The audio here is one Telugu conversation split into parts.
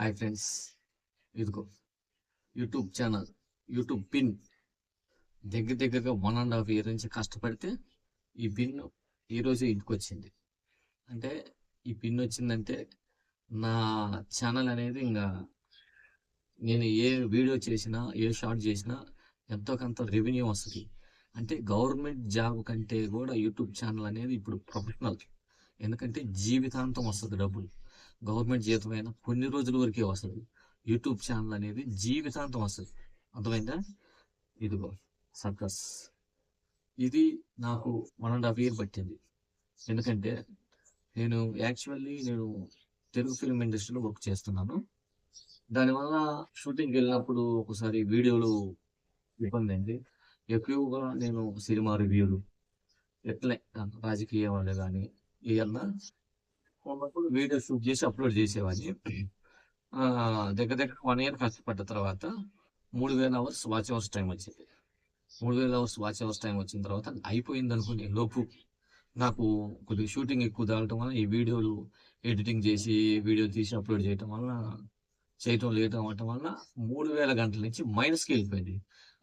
హాయ్ ఫ్రెండ్స్ ఇదిగో యూట్యూబ్ ఛానల్ యూట్యూబ్ పిన్. దగ్గర దగ్గరగా వన్ అండ్ హాఫ్ ఇయర్ నుంచి కష్టపడితే ఈ పిన్ ఈరోజు ఇంటికి వచ్చింది అంటే ఈ పిన్ వచ్చిందంటే నా ఛానల్ అనేది ఇంకా నేను ఏ వీడియో చేసినా ఏ షార్ట్ చేసినా ఎంతో కొంత రెవెన్యూ వస్తుంది. అంటే గవర్నమెంట్ జాబ్ కంటే కూడా యూట్యూబ్ ఛానల్ అనేది ఇప్పుడు ప్రొఫెషనల్. ఎందుకంటే జీవితాంతం వస్తుంది డబ్బులు. గవర్నమెంట్ జీతం అయినా కొన్ని రోజుల వరకే వస్తుంది. యూట్యూబ్ ఛానల్ అనేది జీవితాంతం వస్తుంది. అర్థమైందా? ఇదిగో సర్కస్. ఇది నాకు వన్ అండ్ హాఫ్ ఇయర్ పట్టింది. ఎందుకంటే నేను యాక్చువల్లీ నేను తెలుగు ఫిల్మ్ ఇండస్ట్రీలో వర్క్ చేస్తున్నాను. దానివల్ల షూటింగ్కి వెళ్ళినప్పుడు ఒకసారి వీడియోలు ఇబ్బంది అయింది ఎక్కువగా నేను సినిమా రివ్యూలు ఎట్లే రాజకీయ వాళ్ళు కానీ ఏమన్నా వీడియో షూట్ చేసి అప్లోడ్ చేసేవాడిని. దగ్గర దగ్గర వన్ ఇయర్ కష్టపడ్డ తర్వాత మూడు వేల అవర్స్ వాచ్ అవర్స్ టైం వచ్చింది. మూడు వేల అవర్స్ వాచ్ అవర్స్ టైం వచ్చిన తర్వాత అయిపోయింది అనుకునే లోపు. నాకు కొద్దిగా షూటింగ్ ఎక్కువ తాగటం వల్ల ఈ వీడియోలు ఎడిటింగ్ చేసి వీడియో తీసి అప్లోడ్ చేయటం వల్ల చేయటం లేట్ అవ్వటం వల్ల మూడు వేల గంటల నుంచి మైనస్కి వెళ్ళిపోయింది.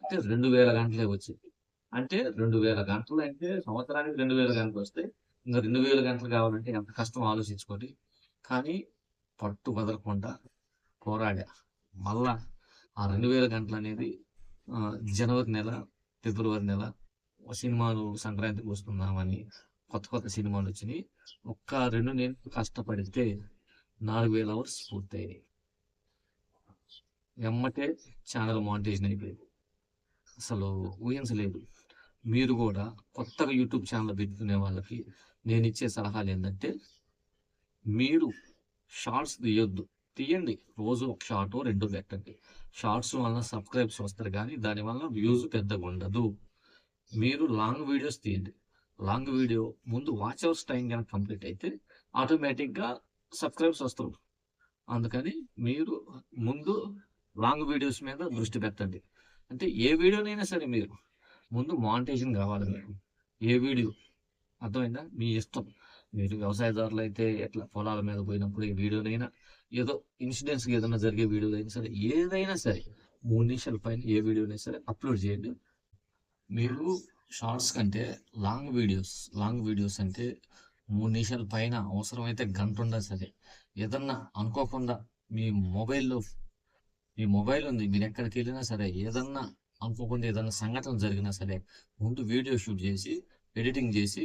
అంటే రెండు వేల గంటలే వచ్చింది. అంటే రెండు వేల గంటలు అంటే సంవత్సరానికి రెండు వేల గంటలు వస్తాయి ఇంకా రెండు వేల గంటలు కావాలంటే ఎంత కష్టం ఆలోచించుకోండి. కానీ పట్టు వదలకుండా పోరాడా. మళ్ళా ఆ రెండు వేల గంటలు అనేది జనవరి నెల ఫిబ్రవరి నెల సినిమాలు సంక్రాంతికి వస్తున్నామని కొత్త కొత్త సినిమాలు వచ్చినాయి. ఒక్క రెండు నేను కష్టపడితే నాలుగు వేల అవర్స్ పూర్తయినాయి. ఎమ్మటే ఛానల్ మానిటైజేషన్ అయిపోయింది. అసలు ఊహించలేదు. మీరు కూడా కొత్తగా యూట్యూబ్ ఛానల్ పెట్టుకునే వాళ్ళకి నేను ఇచ్చే సలహాలు ఏంటంటే మీరు షార్ట్స్ తీయొద్దు. తీయండి. రోజు ఒక షార్ట్ రెండు పెట్టండి షార్ట్స్ వల్ల సబ్స్క్రైబ్స్ వస్తారు కానీ దానివల్ల వ్యూస్ పెద్దగా ఉండదు. మీరు లాంగ్ వీడియోస్ తీయండి. లాంగ్ వీడియో ముందు వాచ్ అవర్స్ టైం కనుక కంప్లీట్ అయితే ఆటోమేటిక్గా సబ్స్క్రైబ్స్ వస్తారు అందుకని మీరు ముందు లాంగ్ వీడియోస్ మీద దృష్టి పెట్టండి. అంటే ఏ వీడియోనైనా సరే మీరు ముందు మానిటేషన్ కావాలి మీరు ఏ వీడియో అర్థమైందా? మీ ఇష్టం. మీరు వ్యవసాయదారులు అయితే ఎట్లా పొలాల మీద పోయినప్పుడు ఈ వీడియోనైనా ఏదో ఇన్సిడెంట్స్ ఏదైనా జరిగే వీడియోలు అయినా సరే ఏదైనా సరే మూడు నిమిషాల పైన ఏ వీడియోనైనా సరే అప్లోడ్ చేయండి. మీరు షార్ట్స్ కంటే లాంగ్ వీడియోస్ లాంగ్ వీడియోస్ అంటే మూడు నిమిషాల పైన అవసరమైతే గంట ఉన్నా సరే ఏదన్నా అనుకోకుండా మీ మొబైల్లో మీ మొబైల్ ఉంది మీరు ఎక్కడికి వెళ్ళినా సరే ఏదన్నా అనుకోకుండా ఏదన్నా సంఘటన జరిగినా సరే ముందు వీడియో షూట్ చేసి ఎడిటింగ్ చేసి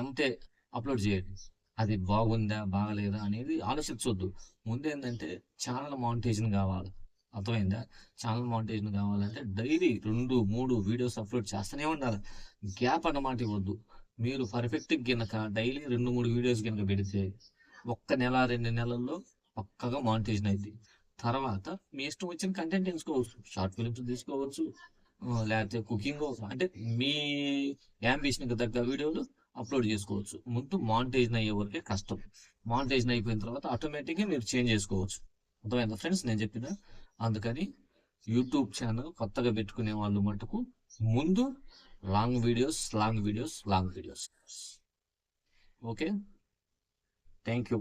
ఎంతే అప్లోడ్ చేయండి. అది బాగుందా బాగలేదా అనేది ఆలోచించవద్దు ముందు ఏంటంటే ఛానల్ మానిటైజేషన్ కావాలి. అర్థమైందా? ఛానల్ మానిటైజేషన్ కావాలంటే డైలీ రెండు మూడు వీడియోస్ అప్లోడ్ చేస్తూనే ఉండాలి. గ్యాప్ అన్నమాట ఇవ్వద్దు. మీరు పర్ఫెక్ట్ కనుక డైలీ రెండు మూడు వీడియోస్ కనుక పెడితే ఒక్క నెల రెండు నెలల్లో పక్కగా మానిటైజేషన్ అయింది తర్వాత మీ ఇష్టం వచ్చిన కంటెంట్ ఎంచుకోవచ్చు. షార్ట్ ఫిలిమ్స్ తీసుకోవచ్చు. లేకపోతే కుకింగ్ అంటే మీ యాంబిషన్కి తగ్గ వీడియోలు అప్లోడ్ చేసుకోవచ్చు. ముందు మానిటైజేషన్ అయ్యే వరకే కష్టం. మానిటైజేషన్ అయిపోయిన తర్వాత ఆటోమేటిక్గా మీరు చేంజ్ చేసుకోవచ్చు. అర్థమైందా ఫ్రెండ్స్? నేను చెప్పిన అందుకని యూట్యూబ్ ఛానల్ కొత్తగా పెట్టుకునే వాళ్ళు మటుకు ముందు long videos long videos long videos. Okay? Thank you